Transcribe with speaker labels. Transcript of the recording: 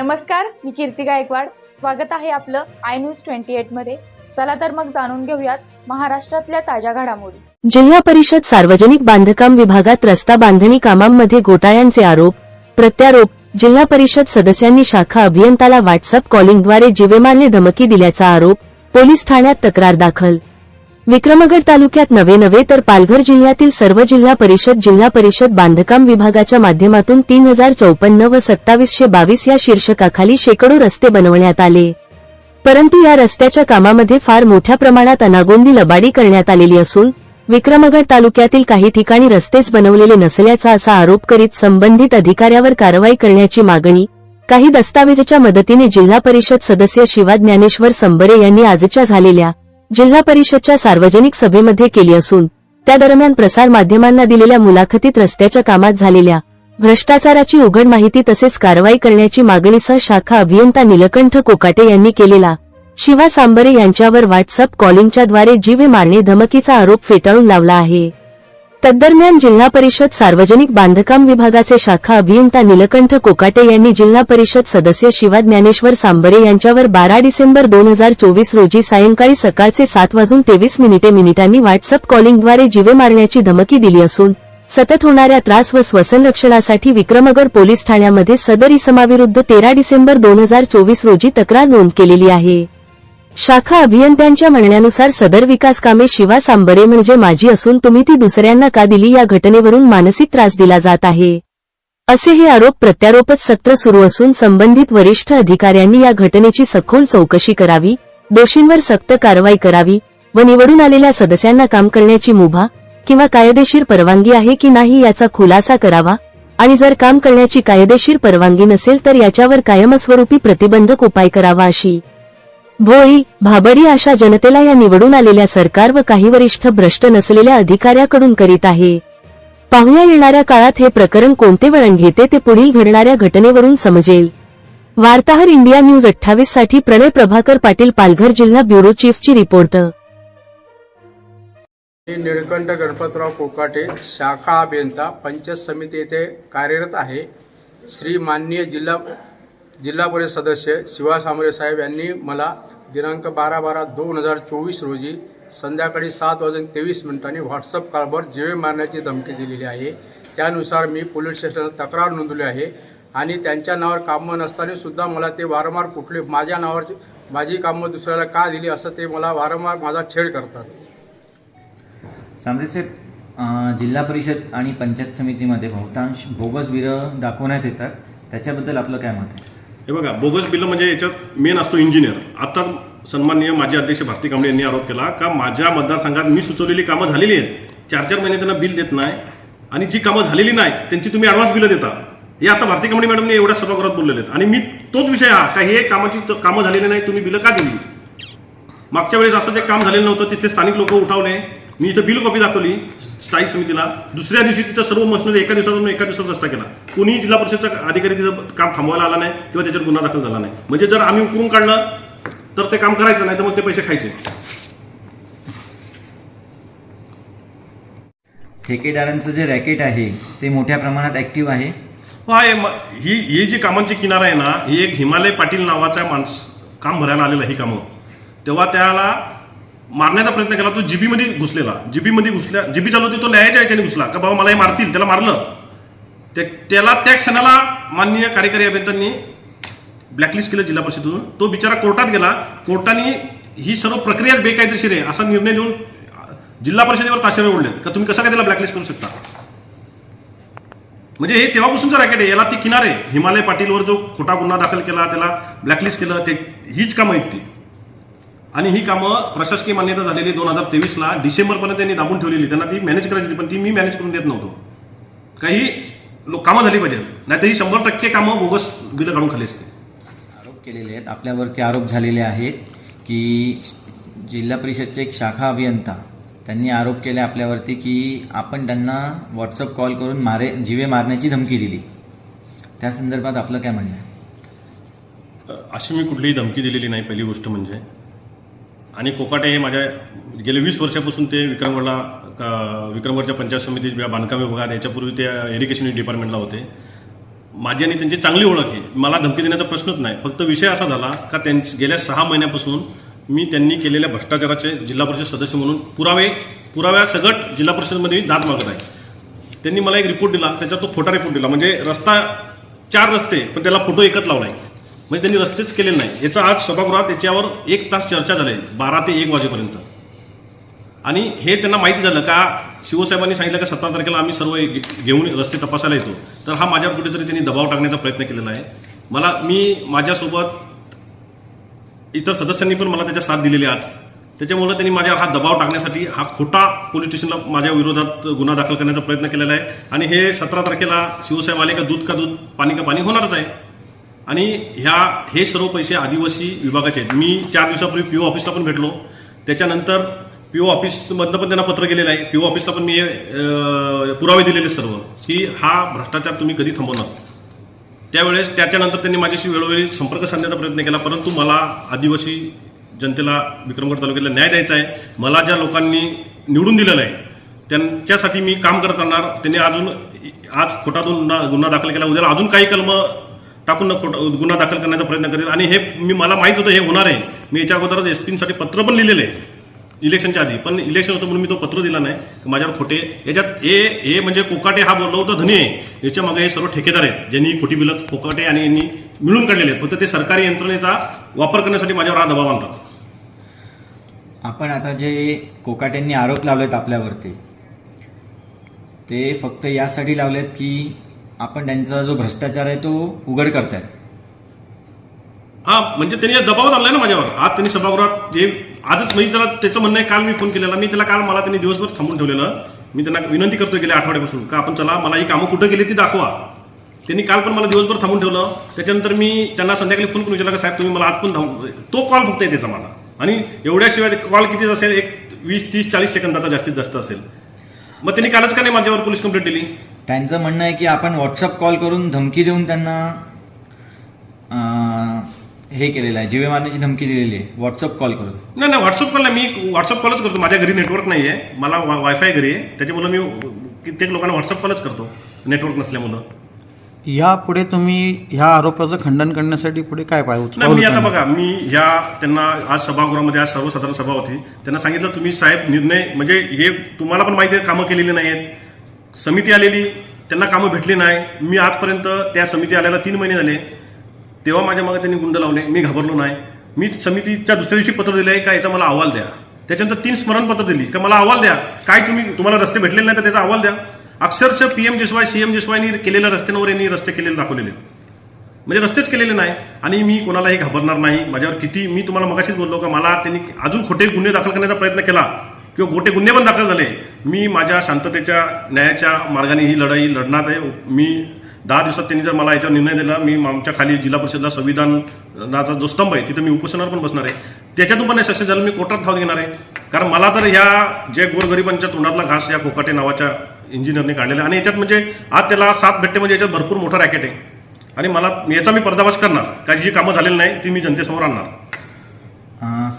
Speaker 1: नमस्कार मी कीर्ती गायकवाड. स्वागत आहे आपलं आय न्यूज ट्वेंटी एटमध्ये. चला तर मग जाणून घेऊयात महाराष्ट्रातल्या ताज्या घडामोडी.
Speaker 2: जिल्हा परिषद सार्वजनिक बांधकाम विभागात रस्ता बांधणी कामांमध्ये घोटाळ्यांचे आरोप. प्रत्यारोप जिल्हा परिषद सदस्यांनी शाखा अभियंताला व्हॉट्सअप कॉलिंगद्वारे जीवे धमकी दिल्याचा आरोप. पोलीस ठाण्यात तक्रार दाखल. विक्रमगड तालुक्यात नवे नवे तर पालघर जिल्ह्यातील सर्व जिल्हा परिषद जिल्हा परिषद बांधकाम विभागाच्या माध्यमातून तीन हजार चौपन्न व सत्तावीसशे बावीस या शीर्षकाखाली शेकडो रस्ते बनवण्यात आले. परंतु या रस्त्याच्या कामामध्ये फार मोठ्या प्रमाणात अनागोंदी लबाडी करण्यात आलेली असून विक्रमगड तालुक्यातील काही ठिकाणी रस्तेच बनवलेले नसल्याचा असा आरोप करीत संबंधित अधिकाऱ्यावर कारवाई करण्याची मागणी काही दस्तावेजच्या मदतीने जिल्हा परिषद सदस्य शिवा ज्ञानेश्वर संबरे यांनी आजच्या झालेल्या जिल्हा परिषदच्या सार्वजनिक सभेमध्ये केली असून त्या दरम्यान प्रसारमाध्यमांना दिलेल्या मुलाखतीत रस्त्याच्या कामात झालेल्या भ्रष्टाचाराची उघड माहिती तसेच कारवाई करण्याची मागणीसह शाखा अभियंता निलकंठ कोकाटे यांनी केलेला शिवा सांबरे यांच्यावर व्हॉट्सअप कॉलिंगच्याद्वारे जीवे मारणे धमकीचा आरोप फेटाळून लावला आहे. तद्दरम्यान जिल्हा परिषद सार्वजनिक बांधकाम विभागाचे शाखा अभियंता निलकंठ कोकाटे यांनी जिल्हा परिषद सदस्य शिवा ज्ञानेश्वर सांबरे यांच्यावर बारा डिसेंबर दोन हजार चोवीस रोजी सायंकाळी सकाळचे सात वाजून तेवीस मिनिटे मिनिटांनी व्हॉट्सअप कॉलिंगद्वारे जीवे मारण्याची धमकी दिली असून सतत होणाऱ्या त्रास व स्वसन रक्षणासाठी विक्रमगड पोलीस ठाण्यामध्ये सदर इसमाविरुद्ध तेरा डिसेंबर दोन हजार चोवीस रोजी तक्रार नोंद केलेली आहे. शाखा अभियंत्यांच्या म्हणण्यानुसार सदर विकास कामे शिवा सांबरे म्हणजे माझी असून तुम्ही ती दुसऱ्यांना का दिली या घटनेवरून मानसिक त्रास दिला जात आहे. असे हे आरोप प्रत्यारोपच सत्र सुरू असून संबंधित वरिष्ठ अधिकाऱ्यांनी या घटनेची सखोल चौकशी करावी दोषींवर सक्त कारवाई करावी व निवडून आलेल्या सदस्यांना काम करण्याची मुभा किंवा कायदेशीर परवानगी आहे की नाही याचा खुलासा करावा आणि जर काम करण्याची कायदेशीर परवानगी नसेल तर याच्यावर कायमस्वरूपी प्रतिबंधक उपाय करावा अशी भोळी भाबडी अशा जनतेला या निवडून आलेल्या सरकार व काही वरिष्ठ भ्रष्ट नसलेल्या अधिकाऱ्याकडून करीत आहे. पाहुया येणाऱ्या काळात हे प्रकरण कोणते वळण घेते ते पुढील घडणाऱ्या घटनेवरून समजेल. वार्ताहर इंडिया न्यूज अठ्ठावीससाठी प्रणय प्रभाकर पाटील पालघर जिल्हा ब्युरो चीफची रिपोर्ट.
Speaker 3: निळकंठ गणपतराव कोकाटे शाखा अभियंता पंचायत समिती येथे कार्यरत आहे. श्री माननीय जिल्हा जिल्हा परिषद सदस्य शिवा सामरे साहेब यांनी मला दिनांक बारा बारा दोन हजार चोवीस रोजी संध्याकाळी सात वाजून तेवीस मिनिटांनी व्हॉट्सअप कॉलवर जीवे मारण्याची धमकी दिलेली आहे. त्यानुसार मी पोलीस स्टेशनला तक्रार नोंदवली आहे आणि त्यांच्या नावावर कामं नसतानासुद्धा मला ते वारंवार कुठले माझ्या नावावर माझी कामं दुसऱ्याला का दिली असं ते मला वारंवार माझा छेड करतात.
Speaker 4: सांबरे साहेब जिल्हा परिषद आणि पंचायत समितीमध्ये बहुतांश बोगस बिलं दाखवण्यात येतात. त्याच्याबद्दल आपलं काय मत आहे?
Speaker 5: हे बघा बोगस बिल म्हणजे याच्यात मेन असतो इंजिनियर आता सन्माननीय माजी अध्यक्ष भारती कांबळे यांनी आरोप केला का माझ्या मतदारसंघात मी सुचवलेली कामं झालेली आहेत. चार चार महिने त्यांना बिल देत नाही आणि जी कामं झालेली नाही त्यांची तुम्ही ॲडव्हान्स बिलं देता. हे आता भारती कांबळे मॅडमने एवढ्या सभागृहात बोललेले आहेत. आणि मी तोच विषय हा का हे कामाची कामं झालेली नाही तुम्ही बिलं का दिली? मागच्या वेळेस असं जे काम झालेलं नव्हतं तिथले स्थानिक लोक उठावले. मी इथं बिल कॉपी दाखवली स्थायी समितीला. दुसऱ्या दिवशी तिथं सर्व मशनरी एका दिवसातून एका दिवसात रस्ता केला. कोणीही जिल्हा परिषदचा अधिकारी तिथं काम थांबवायला आला नाही किंवा त्याच्यावर गुन्हा दाखल झाला नाही. म्हणजे जर आम्ही उकरून काढलं तर ते काम करायचं नाही तर मग ते पैसे खायचे.
Speaker 4: ठेकेदारांचं जे रॅकेट आहे ते मोठ्या प्रमाणात ॲक्टिव्ह आहे?
Speaker 5: हो आहे. ही ही जी कामांची किनारा आहे ना ही एक हिमालय पाटील नावाचा माणस काम भरायला आलेला ही कामं. तेव्हा त्याला मारण्याचा प्रयत्न केला तो जीबीमध्ये घुसलेला. जीबीमध्ये घुसल्या जीबी चालू होती तो न्यायाच्या याच्याने घुसला. का बाबा मला हे मारतील त्याला मारलं. ते त्याला त्या क्षणाला माननीय कार्यकारी अभियंत्यांनी ब्लॅकलिस्ट केलं जिल्हा परिषदेतून. तो बिचारा कोर्टात गेला. कोर्टाने ही सर्व प्रक्रिया बेकायदेशीर आहे असा निर्णय देऊन जिल्हा परिषदेवर ताशेरे ओढलेत. का तुम्ही कसं काय त्याला ब्लॅकलिस्ट करू शकता? म्हणजे हे तेव्हापासूनचं रॅकेट आहे. याला ती किनारे हिमालय पाटीलवर जो खोटा गुन्हा दाखल केला त्याला ब्लॅकलिस्ट केलं ते हीच कामं आहेत ती. आणि ही कामं प्रशासकीय मान्यता झालेली दोन हजार तेवीसला डिसेंबरपर्यंत त्यांनी दाबून ठेवलेली. त्यांना ती मॅनेज करायची होती पण ती मी मॅनेज करून देत नव्हतो. काही लोक कामं झाली पाहिजेत. नाही तर ही शंभर टक्के कामं बोगस बिलं काढून खाली असते
Speaker 4: आरोप केलेले आहेत. आपल्यावरती आरोप झालेले आहेत की जिल्हा परिषदचे एक शाखा अभियंता त्यांनी आरोप केले आपल्यावरती की आपण त्यांना व्हॉट्सअप कॉल करून मारे जीवे मारण्याची धमकी दिली. त्या संदर्भात आपलं काय म्हणणं आहे?
Speaker 5: अशी मी कुठलीही धमकी दिलेली नाही पहिली गोष्ट म्हणजे. आणि कोकाटे हे माझ्या गेले वीस वर्षापासून ते विक्रमगडला का- विक्रमगडच्या पंचायत समिती बांधकाम विभागात याच्यापूर्वी ते इरिगेशन डिपार्टमेंटला होते. माझी आणि त्यांची चांगली ओळख आहे. मला धमकी देण्याचा प्रश्नच नाही. फक्त विषय असा झाला का त्यांची गेल्या सहा महिन्यापासून मी त्यांनी केलेल्या भ्रष्टाचाराचे जिल्हा परिषद सदस्य म्हणून पुरावे पुराव्यासगट जिल्हा परिषदमध्ये मी दाद मागत आहे. त्यांनी मला एक रिपोर्ट दिला त्याच्यात तो खोटा रिपोर्ट दिला. म्हणजे रस्ता चार रस्ते पण त्याला फोटो एकच लावला आहे म्हणजे त्यांनी रस्तेच केलेले नाही. याचा आज सभागृहात याच्यावर एक तास चर्चा झाली. आहे, बारा ते एक वाजेपर्यंत. आणि हे त्यांना माहिती झालं का शिवसाहेबांनी सांगितलं का सतरा तारखेला आम्ही सर्व घेऊन रस्ते तपासायला येतो. तर हा माझ्यावर कुठेतरी त्यांनी दबाव टाकण्याचा प्रयत्न केलेला आहे. मला मी माझ्यासोबत इतर सदस्यांनी पण मला त्याच्या साथ दिलेली आहे आज. त्याच्यामुळं त्यांनी माझ्यावर हा दबाव टाकण्यासाठी हा खोटा पोलीस स्टेशनला माझ्या विरोधात गुन्हा दाखल करण्याचा प्रयत्न केलेला आहे. आणि हे सतरा तारखेला शिवसाहेब आले का दूध का दूध पाणी का पाणी होणारच आहे. आणि ह्या हे सर्व पैसे आदिवासी विभागाचे आहेत. मी चार दिवसापूर्वी पी ओ ऑफिसला पण भेटलो. त्याच्यानंतर पी ओ ऑफिसमधनं पण त्यांना पत्र गेलेलं आहे. पी ओ ऑफिसला पण मी पुरावे दिलेले सर्व. की हा भ्रष्टाचार तुम्ही कधी थांबवणार? त्यावेळेस त्याच्यानंतर त्यांनी माझ्याशी वेळोवेळी संपर्क साधण्याचा प्रयत्न केला. परंतु मला आदिवासी जनतेला विक्रमगड तालुक्याला न्याय द्यायचा आहे. मला ज्या लोकांनी निवडून दिलेलं आहे त्यांच्यासाठी मी काम करत राहणार. त्यांनी अजून आज खोटा गुन्हा गुन्हा दाखल केला. उद्याला अजून काही कलम टाकून न गुन्हा दाखल करण्याचा प्रयत्न करेल आणि हे मी मला माहीत होतं हे होणार आहे. मी याच्या अगोदरच एस पीसाठी पत्र पण लिहिलेलं आहे. इलेक्शनच्या आधी. पण इलेक्शन होतं म्हणून मी तो पत्र दिला नाही. माझ्यावर खोटे याच्यात हे हे म्हणजे कोकाटे हा बोललो होता धनी आहे. याच्या मागे हे सर्व ठेकेदार आहेत. ज्यांनी खोटी बिलं कोकाटे आणि यांनी मिळून काढलेले आहेत. फक्त ते सरकारी यंत्रणेचा वापर करण्यासाठी माझ्यावर हा दबाव आणतात.
Speaker 4: आपण आता जे कोकाटेंनी आरोप लावलेत आपल्यावरती ते फक्त यासाठी लावलेत की आपण त्यांचा जो भ्रष्टाचार आहे तो उघड करतायत.
Speaker 5: हा म्हणजे त्यांनी दबाव आणलाय ना माझ्यावर आज त्यांनी सभागृहात जे आजच म्हणजे त्याला त्याचं म्हणणं आहे काल मी फोन केलेला मी त्याला काल मला त्यांनी दिवसभर थांबून ठेवलेलं मी त्यांना विनंती करतोय गेल्या आठवड्यापासून का आपण चला मला ही कामं कुठं गेली ती दाखवा. त्यांनी काल पण मला दिवसभर थांबून ठेवलं त्याच्यानंतर मी त्यांना संध्याकाळी फोन करून विचारला का साहेब तुम्ही मला आज पण थांबू तो कॉल फक्त आहे त्याचा मला आणि एवढ्याशिवाय कॉल किती असेल एक वीस तीस चाळीस सेकंदाचा जास्तीत जास्त असेल. मग त्यांनी कालच का नाही माझ्यावर पोलीस कंप्लेंट दिली?
Speaker 4: त्यांचं म्हणणं आहे की आपण व्हॉट्सअप कॉल करून धमकी देऊन त्यांना अं, हे केलेलं आहे जीवे मारण्याची धमकी दिलेली आहे व्हॉट्सअप कॉल करून.
Speaker 5: नाही नाही व्हॉट्सअप कॉल नाही मी व्हॉट्सअप कॉलच करतो माझ्या घरी नेटवर्क नाही आहे मला वायफाय घरी आहे त्याच्यामुळे मी कित्येक लोकांना व्हॉट्सअप कॉलच करतो नेटवर्क नसल्यामुळं.
Speaker 6: यापुढे तुम्ही ह्या आरोपाचं खंडन करण्यासाठी पुढे काय पाय
Speaker 5: नाही मी आता? बघा मी ह्या त्यांना आज सभागृहामध्ये आज सर्वसाधारण सभा होती. त्यांना सांगितलं तुम्ही साहेब निर्णय म्हणजे हे तुम्हाला पण माहिती आहे कामं केलेली नाही आहेत समिती आलेली त्यांना कामं भेटली नाही. मी आजपर्यंत त्या समिती आल्याला तीन महिने झाले. तेव्हा माझ्या मागे त्यांनी गुंड लावले. मी घाबरलो नाही. मी समितीच्या दुसऱ्या दिवशी पत्र दिलं आहे का याचा मला अहवाल द्या. त्याच्यानंतर तीन स्मरणपत्र दिली. का मला अहवाल द्या. काय तुम्ही तुम्हाला रस्ते भेटलेले नाही तर त्याचा अहवाल द्या. अक्षरशः P M G S Y C M जेशवायनी केलेल्या रस्त्यांवर यांनी रस्ते केलेले दाखवलेले. म्हणजे रस्तेच केलेले नाही आणि मी कोणालाही घाबरणार नाही. माझ्यावर किती मी तुम्हाला मगाशीच बोललो का मला त्यांनी अजून खोटे गुन्हे दाखल करण्याचा प्रयत्न केला किंवा खोटे गुन्हे पण दाखल झाले. मी माझ्या शांततेच्या न्यायाच्या मार्गाने ही लढाई लढणार आहे. मी दहा दिवसात त्यांनी जर मला याच्यावर निर्णय दिला मी आमच्या खाली जिल्हा परिषदला संविधानाचा जो स्तंभ आहे तिथं मी उपोषणावर पण बसणार आहे. त्याच्यातून पण सक्सेस झालं मी कोर्टात धाव घेणार आहे. कारण मला तर ह्या जे गोरगरिबांच्या तोंडातला घास या कोकाटे नावाच्या इंजिनियरने काढलेला आणि याच्यात म्हणजे आज त्याला साथ भेटते म्हणजे याच्यात भरपूर मोठं रॅकेट आहे. आणि मला याचा मी पर्दावाश करणार. काही जी कामं झालेली नाही ती मी जनतेसमोर आणणार.
Speaker 4: अं,